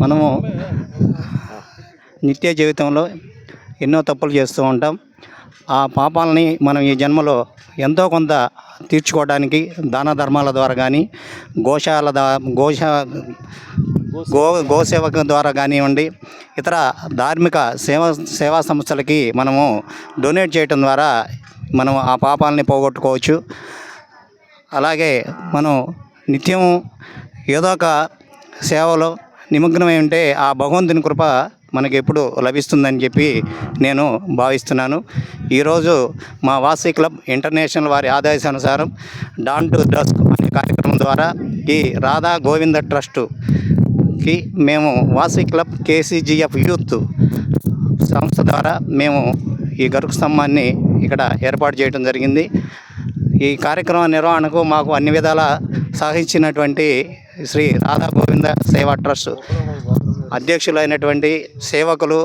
మనము నిత్య జీవితంలో ఎన్నో తప్పులు చేస్తూ ఉంటాం. ఆ పాపాలని మనం ఈ జన్మలో ఎంతో కొంత తీర్చుకోవడానికి దాన ధర్మాల ద్వారా కానీ గోశాల గోశ గో గోసేవక ద్వారా కానివ్వండి ఇతర ధార్మిక సేవా సేవా సంస్థలకి మనము డొనేట్ చేయటం ద్వారా మనం ఆ పాపాలని పోగొట్టుకోవచ్చు. అలాగే మనం నిత్యము ఏదో ఒక సేవలో నిమగ్నమై ఉంటే ఆ భగవంతుని కృప మనకి ఎప్పుడు లభిస్తుందని చెప్పి నేను భావిస్తున్నాను. ఈరోజు మా వాసీ క్లబ్ ఇంటర్నేషనల్ వారి ఆదేశానుసారం డాన్ టు డస్క్ అనే కార్యక్రమం ద్వారా ఈ రాధా గోవింద ట్రస్టుకి మేము వాసీ క్లబ్ కేసీజీఎఫ్ యూత్ సంస్థ ద్వారా మేము ఈ గరుకు స్తంభాన్ని ఇక్కడ ఏర్పాటు చేయడం జరిగింది. ఈ కార్యక్రమ నిర్వహణకు మాకు అన్ని విధాల సహకరించినటువంటి శ్రీ రాధా గోవింద సేవా ట్రస్ట్ అధ్యక్షులైనటువంటి సేవకులు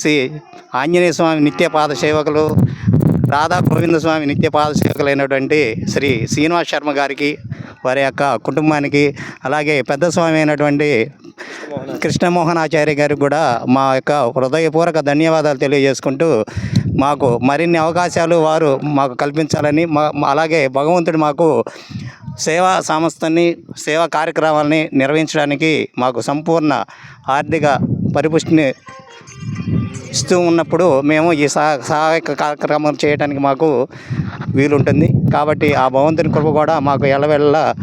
శ్రీ ఆంజనేయ స్వామి నిత్య పాద సేవకులు రాధా గోవింద స్వామి నిత్య పాద సేవకులైనటువంటి శ్రీ శ్రీనివాస్ శర్మ గారికి వారి యొక్క కుటుంబానికి అలాగే పెద్ద స్వామి అయినటువంటి కృష్ణమోహనాచార్య గారికి కూడా మా యొక్క హృదయపూర్వక ధన్యవాదాలు తెలియజేసుకుంటూ మాకు మరిన్ని అవకాశాలు వారు మాకు కల్పించాలని మా అలాగే భగవంతుడు మాకు సేవా సంస్థని సేవా కార్యక్రమాలని నిర్వహించడానికి మాకు సంపూర్ణ ఆర్థిక పరిపుష్టిని ఇస్తూ ఉన్నప్పుడు మేము ఈ సహాయక కార్యక్రమం చేయడానికి మాకు వీలుంటుంది. కాబట్టి ఆ భగవంతుని కృప కూడా మాకు ఎలవెళ్ళ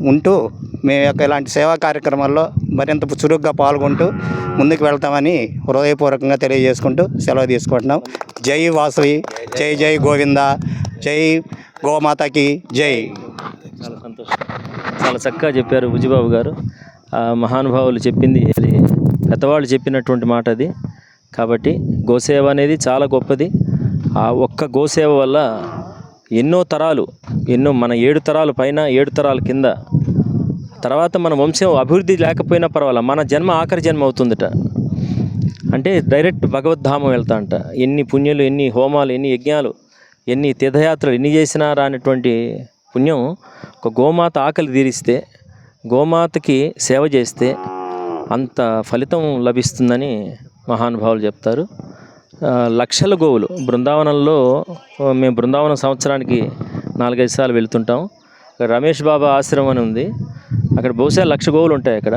ఉంటూ మేము యొక్క ఇలాంటి సేవా కార్యక్రమాల్లో మరింత చురుగ్గా పాల్గొంటూ ముందుకు వెళ్తామని హృదయపూర్వకంగా తెలియజేసుకుంటూ సెలవు తీసుకుంటున్నాం. జై వాసవి జై జై గోవింద జై గోమాతకి జై. చాలా సంతోషం. చాలా చక్కగా చెప్పారు బుజిబాబు గారు. ఆ మహానుభావులు చెప్పింది అది పెద్దవాళ్ళు చెప్పినటువంటి మాట అది. కాబట్టి గోసేవ అనేది చాలా గొప్పది. ఆ ఒక్క గోసేవ వల్ల ఎన్నో తరాలు ఎన్నో మన ఏడు తరాలు పైన ఏడు తరాల కింద తర్వాత మన వంశం అభివృద్ధి లేకపోయినా పర్వాలేదు మన జన్మ ఆఖరి జన్మ అవుతుందట. అంటే డైరెక్ట్ భగవద్ధామం వెళ్తా అంట ఎన్ని పుణ్యాలు ఎన్ని హోమాలు ఎన్ని యజ్ఞాలు ఎన్ని తీర్థయాత్రలు ఎన్ని చేసినా రానటువంటి పుణ్యం ఒక గోమాత ఆకలి తీరిస్తే గోమాతకి సేవ చేస్తే అంత ఫలితం లభిస్తుందని మహానుభావులు చెప్తారు. లక్షల గోవులు. బృందావనంలో మేము బృందావనం సంవత్సరానికి నాలుగైదు సార్లు వెళ్తుంటాం. రమేష్ బాబా ఆశ్రమం అని ఉంది. అక్కడ బహుశా లక్ష గోవులు ఉంటాయి అక్కడ.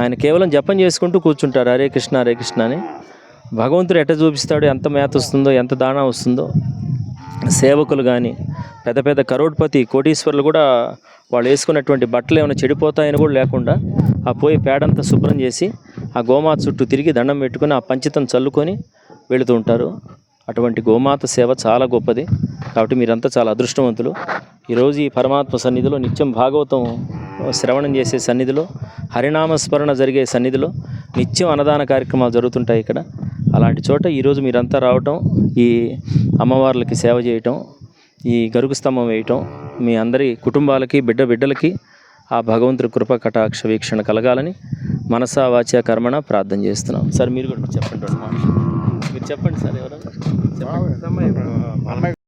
ఆయన కేవలం జపం చేసుకుంటూ కూర్చుంటారు హరే కృష్ణ హరే కృష్ణ అని. భగవంతుడు ఎట్ట చూపిస్తాడు ఎంత మేత వస్తుందో ఎంత దాణా వస్తుందో. సేవకులు కానీ పెద్ద పెద్ద కరోడ్పతి కోటీశ్వరులు కూడా వాళ్ళు వేసుకున్నటువంటి బట్టలు ఏమైనా చెడిపోతాయని కూడా లేకుండా ఆ పోయి పేడంతా శుభ్రం చేసి ఆ గోమాత చుట్టూ తిరిగి దండం పెట్టుకుని ఆ పంచితం చల్లుకొని వెళుతూ ఉంటారు. అటువంటి గోమాత సేవ చాలా గొప్పది. కాబట్టి మీరంతా చాలా అదృష్టవంతులు. ఈరోజు ఈ పరమాత్మ సన్నిధిలో నిత్యం భాగవతం శ్రవణం చేసే సన్నిధిలో హరినామస్మరణ జరిగే సన్నిధిలో నిత్యం అన్నదాన కార్యక్రమాలు జరుగుతుంటాయి ఇక్కడ. అలాంటి చోట ఈరోజు మీరంతా రావటం ఈ అమ్మవార్లకి సేవ చేయటం ఈ గరుకు స్తంభం వేయటం మీ అందరి కుటుంబాలకి బిడ్డ బిడ్డలకి ఆ భగవంతుడి కృప కటాక్ష వీక్షణ కలగాలని మనసా వాచ కర్మణ ప్రార్థన చేస్తున్నాం. సార్ మీరు కూడా చెప్పండి. మీరు చెప్పండి సార్ ఎవరన్నా.